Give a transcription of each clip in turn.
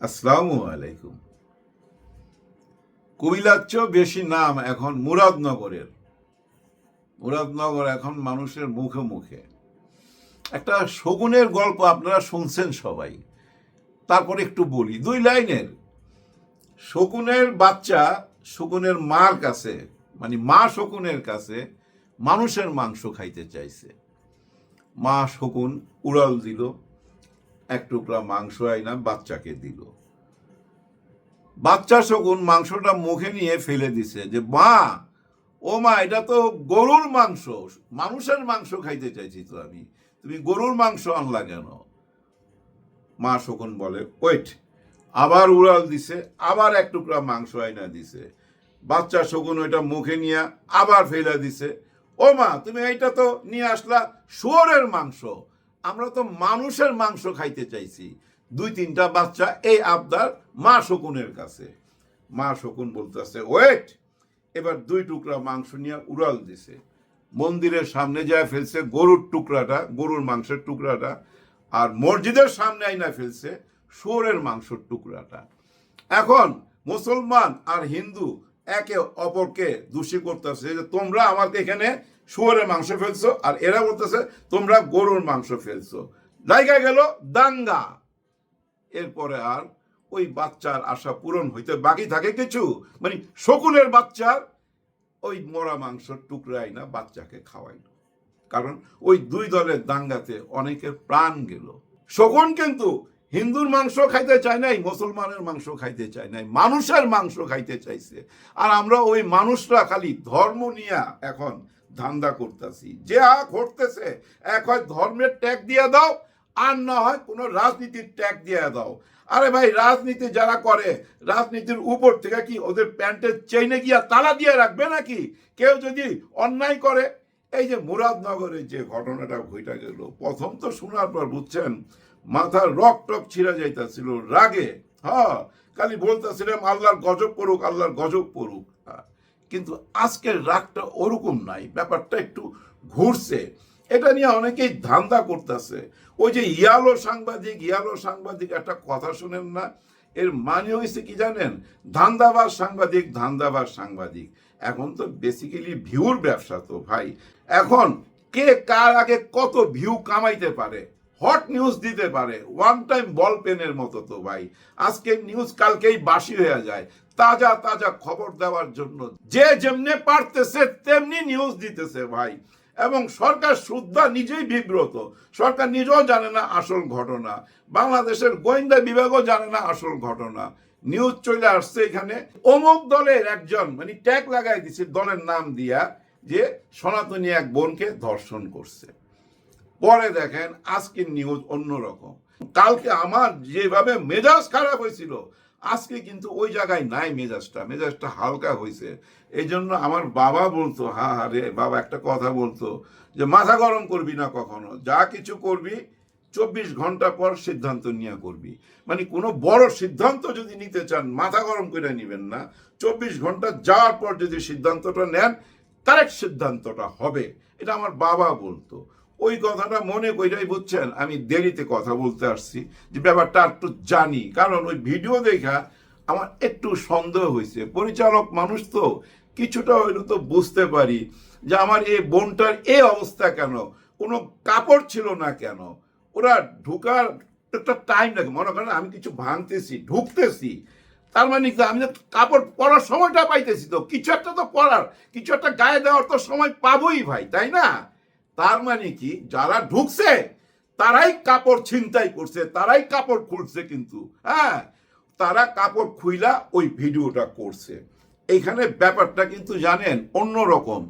আসসালামু আলাইকুম। কুমিল্লার চেয়েও বেশি নাম এখন মুরাদনগরের। মুরাদনগর এখন মানুষের মুখে মুখে। একটা শগুনের গল্প আপনারা শুনছেন সবাই। তারপর একটু বলি, দুই লাইনের। শকুনের বাচ্চা শকুনের মার কাছে মানে মা শকুনের কাছে মানুষের মাংস খাইতে চাইছে। মা শকুন উড়াল দিল। এক টুকরা মাংস আইনা বাচ্চাকে দিল। বাচ্চা শকুন মাংসটা মুখে নিয়ে ফেলে দিছে যে, মা, ও মা, এটা তো গরুর মাংস। মানুষের মাংস খাইতে চাইছি তো আমি। তুমি গরুর মাংস আনলা কেন? মা শকুন বলে, ওয়েট, আবার উড়াল দিছে, আবার এক টুকরা মাংস আইনা দিছে। বাচ্চা শকুন ওইটা মুখে নিয়ে আবার ফেলে দিছে। ও মা, তুমি এইটা তো নিয়ে আসলা শুয়োরের মাংস। আমরা তো মানুষের মাংস খাইতে চাইছি। দুই তিনটা বাচ্চা এই আবদার মা শকুনের কাছে। মা শকুন বলতেছে, ওয়েট, এবার দুই টুকরা মাংস নিয়ে উড়াল দিছে। মন্দিরের সামনে যায় ফেলছে গরুর টুকরাটা, গরুর মাংসের টুকরাটা, আর মসজিদের সামনে আইনা ফেলছে শুয়োরের মাংসের টুকরাটা। এখন মুসলমান আর হিন্দু একে অপরকে দোষী করতেছে যে তোমরা আমাকে এখানে শুয়োরের মাংস ফেলছো, আর এরা বলতেছে, তোমরা গরুর মাংস ফেলছো। জায়গায় গেল দাঙ্গা। এরপরে আর ওই বাচ্চার আশা পূরণ হইতে বাকি থাকে কিছু। মানে শকুনের বাচ্চার ওই মরা মাংসর টুকরাই না বাচ্চাকে খাওয়াইলো। কারণ ওই দুই দলের দাঙ্গাতে অনেকের প্রাণ গেল। শকুন কিন্তু হিন্দুর মাংস খাইতে চায় নাই, মুসলমানের মাংস খাইতে চায় নাই, মানুষের মাংস খাইতে চাইছে। আর আমরা ওই মানুষরা খালি ধর্ম নিয়ে এখন ধান্দা করতেছি। যে আ ঘটতেছে, এক হয় ধর্মের ট্যাগ দিয়ে দাও, আর না হয় কোনো রাজনীতির ট্যাগ দিয়ে দাও। আরে ভাই, রাজনীতি যারা করে, রাজনীতির উপর থেকে কি ওদের প্যান্টের চেইনে গিয়া তালা দিয়ে রাখবে নাকি? কেউ যদি অন্যায় করে, এই যে মুরাদনগরে যে ঘটনাটা ঘইটা গেল, প্রথম তো শোনার পর বুঝছেন মাথার রক টক ছিঁড়া যাইতাছিল রাগে। হ্যাঁ খালি বলতেছিলাম, আল্লাহর গজব পড়ুক আল্লাহর গজব পড়ুক হ্যাঁ। কিন্তু আজকের রাগটা ওরকম নাই, ব্যাপারটা একটু ঘুরছে। এটা নিয়ে অনেকেই ধান্দা করতেছে। ওই যে ইয়ালো সাংবাদিক ইয়ালো সাংবাদিক একটা কথা শুনেন না, এর মানে হয়েছে কি জানেন? ধান্দাবাজ সাংবাদিক ধান্দাবাজ সাংবাদিক। এখন তো বেসিক্যালি ভিউর ব্যবসা তো ভাই। এখন কে কার আগে কত ভিউ কামাইতে পারে? হট নিউজ দিতে পারে। ওয়ান টাইম বল পেনের মতো তো ভাই। আজকে নিউজ কালকেই বাসি হয়ে যায়। তাজা তাজা খবর দেওয়ার জন্য। যে যেমনে পারতেছে, তেমনি নিউজ দিতেছে ভাই। এবং সরকার সুদ্ধা নিজেই বিব্রত। সরকার নিজেও জানে না আসল ঘটনা। বাংলাদেশের গোয়েন্দা বিভাগও জানে না আসল ঘটনা। নিউজ চলে আসছে এখানে। অমুক দলের একজন মানে ট্যাগ লাগাই দিছে দলের নাম দিয়া, যে সনাতনী এক বোনকে ধর্ষণ করছে। পরে দেখেন, আজকের নিউজ অন্যরকম। কালকে আমার যেভাবে মেজাজ খারাপ হয়েছিল আজকে কিন্তু ওই জায়গায় নাই মেজাজটা মেজাজটা হালকা হয়েছে এই জন্য আমার বাবা বলতো, হা হা রে, বাবা একটা কথা বলতো যে, মাথা গরম করবি না কখনো। যা কিছু করবি, চব্বিশ ঘণ্টা পর সিদ্ধান্ত নিয়ে করবি। মানে কোনো বড় সিদ্ধান্ত যদি নিতে চান, মাথা গরম করে নেবেন না। চব্বিশ ঘণ্টা যাওয়ার পর যদি সিদ্ধান্তটা নেন, কারেক্ট সিদ্ধান্তটা হবে। এটা আমার বাবা বলতো। ওই কথাটা মনে কইরাই বুঝছেন, আমি দেরিতে কথা বলতে আসছি, যে ব্যাপারটা একটু জানি। কারণ ওই ভিডিও দেখা আমার একটু সন্দেহ হয়েছে পরিচালক মানুষ তো কিছুটা হইলেও তো বুঝতে পারি যে আমার এই বোনটার এই অবস্থা কেন? কোনো কাপড় ছিল না কেন? ওরা ঢুকার একটা টাইম লাগে মনে করেন আমি কিছু ভাঙতেছি, ঢুকতেছি। তার মানে কি? আমি কাপড় পরার সময়টা পাইতেছি তো। কিছু একটা তো পরার, কিছু একটা গায়ে দেওয়ার তো সময় পাবোই ভাই, তাই না? তার মানে কি? যারা ঢুকছে, তারাই কাপড় ছিনতাই করছে, তারাই কাপড় খুলছে কিন্তু হ্যাঁ? তারা কাপড় খুইলা ওই ভিডিওটা করছে। এইখানে ব্যাপারটা কিন্তু জানেন অন্যরকম।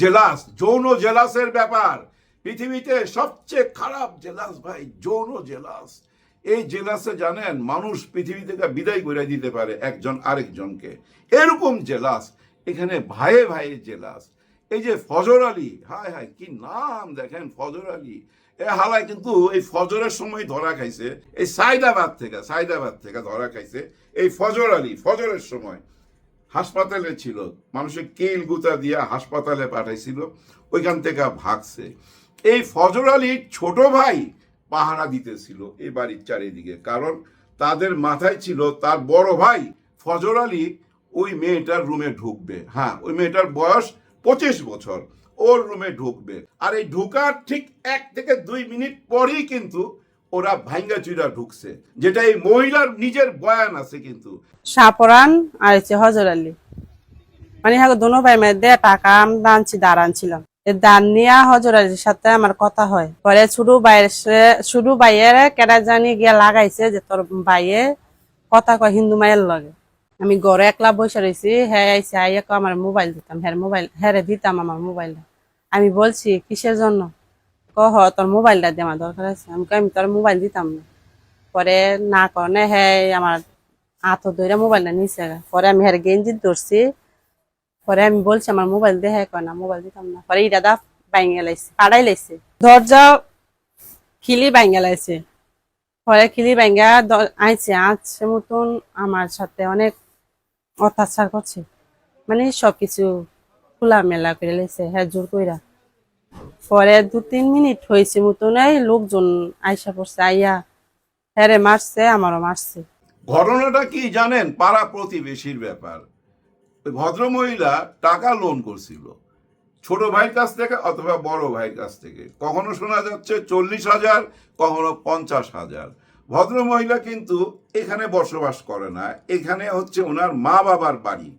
জেলাস, যৌন জেলাসের ব্যাপার। পৃথিবীতে সবচেয়ে খারাপ জেলাস ভাই, যৌন জেলাস। এই জেলাসে জানেন, মানুষ পৃথিবী থেকে বিদায় করে দিতে পারে একজন আরেকজনকে। এরকম জেলাস, এখানে ভাইয়ে ভাইয়ে জেলাস। এই যে ফজর আলী, হায় হায়, কি নাম দেখেন ফজর আলী। এ হালায় কিন্তু এই ফজরের সময় ধরা খাইছে, এই সাইদাবাদ থেকে সাইদাবাদ থেকে ধরা খাইছে এই ফজর আলী, ফজরের সময়। হাসপাতালে ছিল, মানুষের কেল গুতা দিয়া হাসপাতালে পাঠাইছিল, ওইখান থেকে ভাগছে। এই ফজর আলীর ছোট ভাই পাহারা দিতেছিল এই বাড়ির চারিদিকে, কারণ তাদের মাথায় ছিল তার বড় ভাই ফজর আলী, ওই মেয়েটার রুমে ঢুকবে। হ্যাঁ ওই মেয়েটার বয়স পঁচিশ বছর ওর রুমে ঢুকবে। আর এই ঢুকার ঠিক এক থেকে দুই মিনিট পরেই কিন্তু ওরা ভাঙ্গা চুরা ঢুকছে, যেটা এই মহিলার নিজের বয়ান আছে কিন্তু। সাপরান আর হচ্ছে হজর আলী। মানে হ্যাঁ দোনো ভাই মধ্যে টাকা আমরা আনছি দাঁড়ানছিলাম দান নিয়ে হজর আলীর সাথে আমার কথা হয়। পরে শুরু বাইরে শুরু বাইয়ের কেডা জানি গিয়া লাগাইছে যে তোর বাইয়ে কথা কয় হিন্দু মায়ের লগে। আমি ঘরে একলা বসে রয়েছি হ্যাঁ আইসে আইয়া আমার মোবাইল দিতাম। হ্যাঁ মোবাইল হ্যাঁ দিতাম আমার মোবাইলটা আমি বলছি, কিসের জন্য? কহ, তোর মোবাইলটা আমার দরকার আছে। আমি আমি তোর মোবাইল দিতাম না। পরে না করনে হ্যাঁ আমার আতো ধরে মোবাইলটা নিচে পরে আমি হ্যাঁ গেঞ্জি ধরছি। পরে আমি বলছি, আমার মোবাইল দিয়ে হ্যাঁ কয়, না মোবাইল দিতাম না। পরে ইটা দা বাইঙ্গে লাইছে পাড়াই লাইছে। দরজা খিলি বাইঙ্গে লাইছে। পরে খিলি বাইঙ্গা আইছে। আচ্ছে মতন আমার সাথে অনেক অত্যাচার করছে। মানে সবকিছু খোলা মেলা করে লাইছে হ্যাঁ জোর কইরা। পরে দু তিন মিনিট হয়েছে মতন এই লোকজন আইসা পড়ছে, আইয়া হ্যাঁ রে, মারছে, আমারও মারছে। ঘটনাটা কি জানেন? পাড়া প্রতিবেশীর ব্যাপার। ভদ্রমহিলা টাকা লোন করছিল। ছোট ভাইয়ের কাছ থেকে অথবা বড় ভাইয়ের কাছ থেকে। কখনো শোনা যাচ্ছে চল্লিশ হাজার, কখনো পঞ্চাশ হাজার। ভদ্রমহিলা কিন্তু এখানে বসবাস করে না। এখানে হচ্ছে ওনার মা বাবার বাড়ি।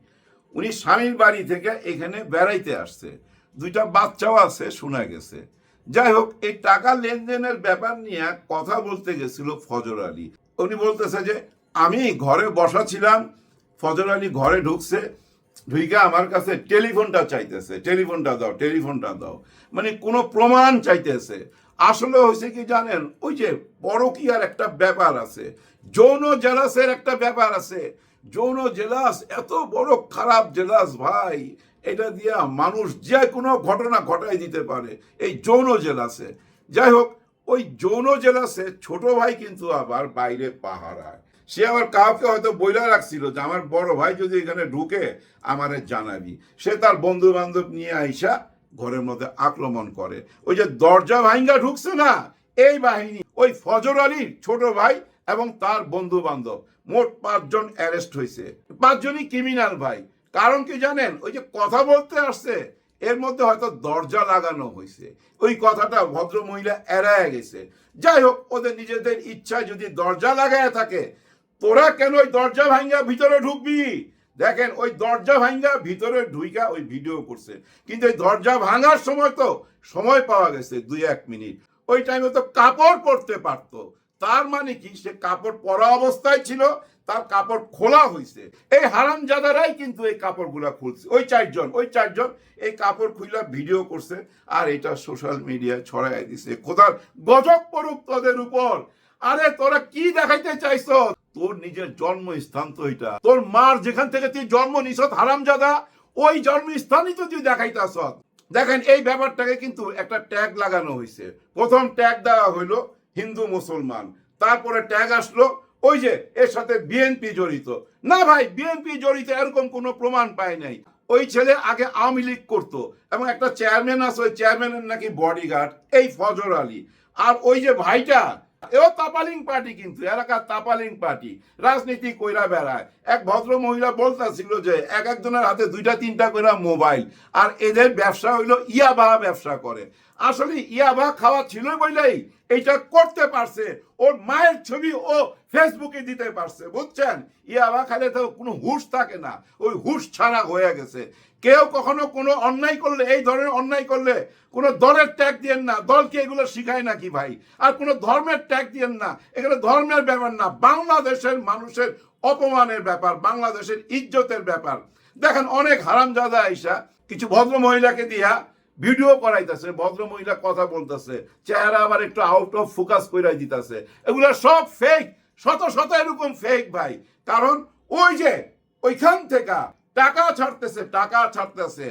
উনি স্বামীর বাড়ি থেকে এখানে বেড়াইতে আসছে। দুইটা বাচ্চাও আছে, শোনা গেছে। যাই হোক, এই টাকা লেনদেনের ব্যাপার নিয়ে কথা বলতে গেছিল ফজর আলী। উনি বলতেছে যে, আমি ঘরে বসা ছিলাম ফজর আলী ঘরে ঢুকছে, ঢুইকা আমার কাছে টেলিফোনটা চাইতেছে। টেলিফোনটা দাও টেলিফোনটা দাও। মানে কোনো প্রমাণ চাইতেছে। আসলে হয়েছে কি জানেন? ওই যে পরকীয়ার একটা ব্যাপার আছে। যৌন জেলাসের একটা ব্যাপার আছে। যৌন জেলাস, এত বড় খারাপ জেলাস ভাই। এটা দিয়া মানুষ যে কোনো ঘটনা ঘটাই দিতে পারে এই যৌন জেলাসে। যাই হোক, ওই যৌন জেলাসে ছোট ভাই কিন্তু আবার বাইরে পাহারায় সে আবার কাউকে হয়তো বইলা রাখছিল যে, আমার বড় ভাই যদি এখানে ঢুকে আমারে জানাবি। সে তার বন্ধু বান্ধব নিয়ে আইসা ঘরের মধ্যে আক্রমণ করে। ওই যে দরজা ভাইঙ্গা ঢুকছে না, এই বাহিনী, ওই ফজর আলীর ছোট ভাই এবং তার বন্ধু বান্ধব মোট পাঁচজন অ্যারেস্ট হয়েছে। পাঁচজনই ক্রিমিনাল ভাই। কারণ কি জানেন? ওই যে কথা বলতে আসছে, এর মধ্যে হয়তো দরজা লাগানো হয়েছে। ওই কথাটা ভদ্র মহিলা এড়ায় গেছে। যাই হোক, ওদের নিজেদের ইচ্ছায় যদি দরজা লাগায় থাকে, তোরা কেন ওই দরজা ভাঙ্গা ভিতরে ঢুকবি? দেখেন, ওই দরজা ভাঙ্গা, ভিতরে ঢুইকা ওই ভিডিও করছে। কিন্তু ওই দরজা ভাঙার সময় তো সময় পাওয়া গেছে দুই, এক মিনিট। ওই টাইমে তো কাপড় পরতে পারতো। তার মানে কি? সে কাপড় পরা অবস্থায় ছিল, তার কাপড় খোলা হয়েছে এই হারামজাদারাই কিন্তু এই কাপড়গুলা খুলছে। ওই চারজন ওই চারজন এই কাপড় খুইলা ভিডিও করছে আর এটা সোশ্যাল মিডিয়ায় ছড়াই দিছে। কোথার গজব পড়ুক তোদের উপর। আরে, তোরা কি দেখাইতে চাইছ? তোর নিজের জন্মস্থান তো এটা। তোর মার যেখান থেকে তুই জন্ম নিছ হারামজাদা, ওই জন্মস্থানই তো তুই দেখাইতাছ দেখেন, এই ব্যাপারটাকে কিন্তু একটা ট্যাগ লাগানো হয়েছে প্রথম ট্যাগ দেওয়া হইল হিন্দু মুসলমান। তারপরে ট্যাগ আসলো ওই যে, এর সাথে বিএনপি জড়িত। না ভাই বিএনপি জড়িত এরকম কোনো প্রমাণ পায় নাই। ওই ছেলে আগে আওয়ামী লীগ করতো এবং একটা চেয়ারম্যান আছে, ওই চেয়ারম্যানের নাকি বডিগার্ড এই ফজর আলী। আর ওই যে ভাইটা এও তাপালিং পার্টি কিন্তু, এলাকার তাপালিং পার্টি। রাজনীতি কইরা বেড়ায়। এক ভদ্র মহিলা বলতেছিল যে, এক একজনের হাতে দুইটা, তিনটা করে মোবাইল, আর এদের ব্যবসা হইল ইয়াবা ব্যবসা করে। আসলে ইয়াবা খাওয়া ছিল বলেই এটা করতে পারছে, ওর মায়ের ছবি ও ফেসবুকে দিতে পারছে, বুঝছেন? ইয়াবা খালে তো কোনো হুশ থাকে না, ওই হুশ ছাড়া হয়ে গেছে। কেউ কখনো কোনো অন্যায় করলে, এই ধরনের অন্যায় করলে কোনো দলের ট্যাগ দিয়েন না। দলকে এগুলো শিখায় নাকি ভাই? আর কোনো ধর্মের ট্যাগ দিয়েন না। এখানে ধর্মের ব্যাপার না, বাংলাদেশের মানুষের অপমানের ব্যাপার, বাংলাদেশের ইজ্জতের ব্যাপার। দেখেন, অনেক হারামজাদা আইসা কিছু ভদ্র মহিলাকে দিয়া ভিডিও করাইতেছে ভদ্র মহিলা কথা বলতেছে, চেহারা আবার একটু আউট অফ ফোকাস কইরাই দিতেছে। এগুলো সব ফেক শত শত এরকম ফেক ভাই। কারণ ওই যে, ওইখান থেকে টাকা ছাড়তেছে টাকা ছাড়তেছে।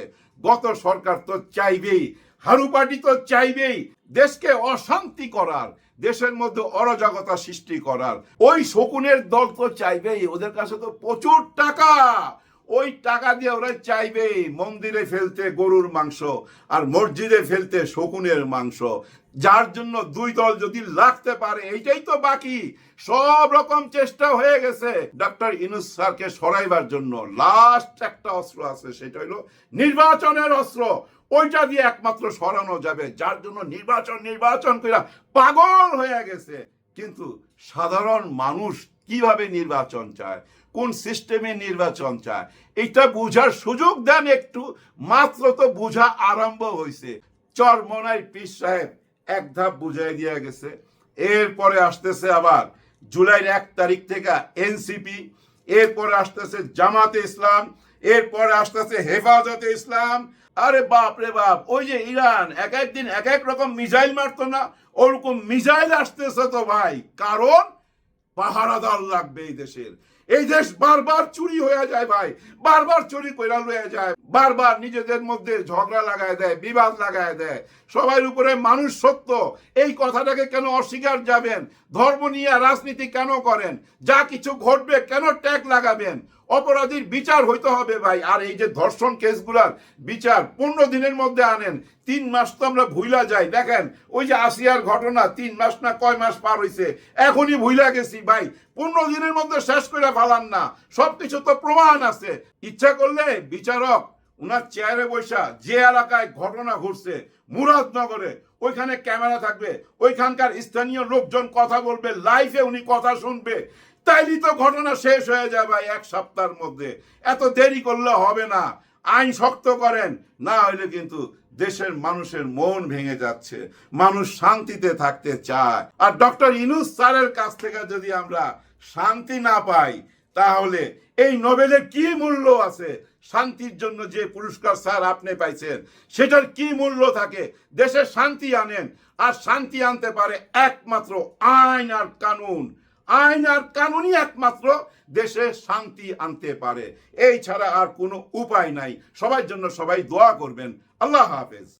গত সরকার তো চাইবেই, হারু পার্টি তো চাইবেই দেশকে অশান্তি করার, দেশের মধ্যে অরাজকতা সৃষ্টি করার। ওই শকুনের দল তো চাইবেই, ওদের কাছে তো প্রচুর টাকা। ওই টাকা দিয়ে ওরা চাইবে মন্দিরে ফেলতে গরুর মাংস আর মসজিদে ফেলতে শকুনের মাংস। যার জন্য দুই দল যদি লাগতে পারে, এইটাই তো বাকি। সব রকম চেষ্টা হয়ে গেছে। ডক্টর ইনুস স্যারকে সরাইবার জন্য লাস্ট একটা অস্ত্র আছে, সেটা হলো নির্বাচনের অস্ত্র। ওইটা দিয়ে একমাত্র সরানো যাবে, যার জন্য নির্বাচন নির্বাচন করে পাগল হয়ে গেছে। কিন্তু সাধারণ মানুষ কীভাবে নির্বাচন চায়? কোন সিস্টেমে নির্বাচন চায়? এটা বুঝার সুযোগ দেন একটু। মাত্র তো বুঝা আরম্ভ হয়েছে চরমনাই পীর সাহেব এক ধাপ বুঝাই দিয়ে গেছে। এরপরে আসতেছে আবার জুলাইয়ের এক তারিখ থেকে এনসিপি। এরপরে আসতেছে জামাতে ইসলাম। এরপরে আসতেছে হেফাজতে ইসলাম। আরে বাপ রে বাপ, ওই যে ইরান, এক একদিন এক এক রকম মিসাইল মারতো না? ওরকম মিসাইল আসতেছে তো ভাই। কারণ পাহারাদার লাগবে এই দেশের। এই দেশ বারবার চুরি হয়ে যায় ভাই, বারবার চুরি কইরা লয়ে যায়, বারবার নিজেদের মধ্যে ঝগড়া লাগায় দেয়, বিবাদ লাগায় দেয়। সবার উপরে মানুষ সত্য, এই কথাটাকে কেন অস্বীকার যাবেন? ধর্ম নিয়ে রাজনীতি কেন করেন? যা কিছু ঘটবে কেন ট্যাগ লাগাবেন? অপরাধীর বিচার হইতে হবে ভাই, আর এই যে ধর্ষণ কেসগুলার বিচার পনেরো দিনের মধ্যে আনেন তিন মাস তো আমরা ভুইলা যাই, দেখেন, ওই যে আসিয়ার ঘটনা, তিন মাস না কয় মাস পার হইছে, এখনই ভুইলা গেছি ভাই, পনেরো দিনের মধ্যে শেষ করে ফালান না, সবকিছু তো প্রমাণ আছে। ইচ্ছা করলে বিচারক, উনার চেয়ারে বৈশা যে এলাকায় ঘটনা ঘটছে, মুরাদনগরে, ওইখানে ক্যামেরা থাকবে, ওইখানকার স্থানীয় লোকজন কথা বলবে লাইফে উনি কথা শুনবে তাইলে তো ঘটনা শেষ হয়ে যাবে ভাই এক সপ্তাহের মধ্যে, এত দেরি করলে হবে না, আইন শক্ত করেন, না হইলে কিন্তু দেশের মানুষের মন ভেঙে যাচ্ছে, মানুষ শান্তিতে থাকতে চায়। আর ডক্টর ইনুস স্যারের কাছ থেকে যদি আমরা শান্তি না পাই, তাহলে এই নোবেলের কি মূল্য আছে? শান্তির জন্য যে পুরস্কার স্যার আপনি পাইছেন, সেটার কি মূল্য থাকে? দেশে শান্তি আনেন, আর শান্তি আনতে পারে একমাত্র আইন আর কানুন। আইন আর কানুনই একমাত্র দেশে শান্তি আনতে পারে। এই ছাড়া আর কোনো উপায় নাই। সবার জন্য সবাই দোয়া করবেন। আল্লাহ হাফেজ।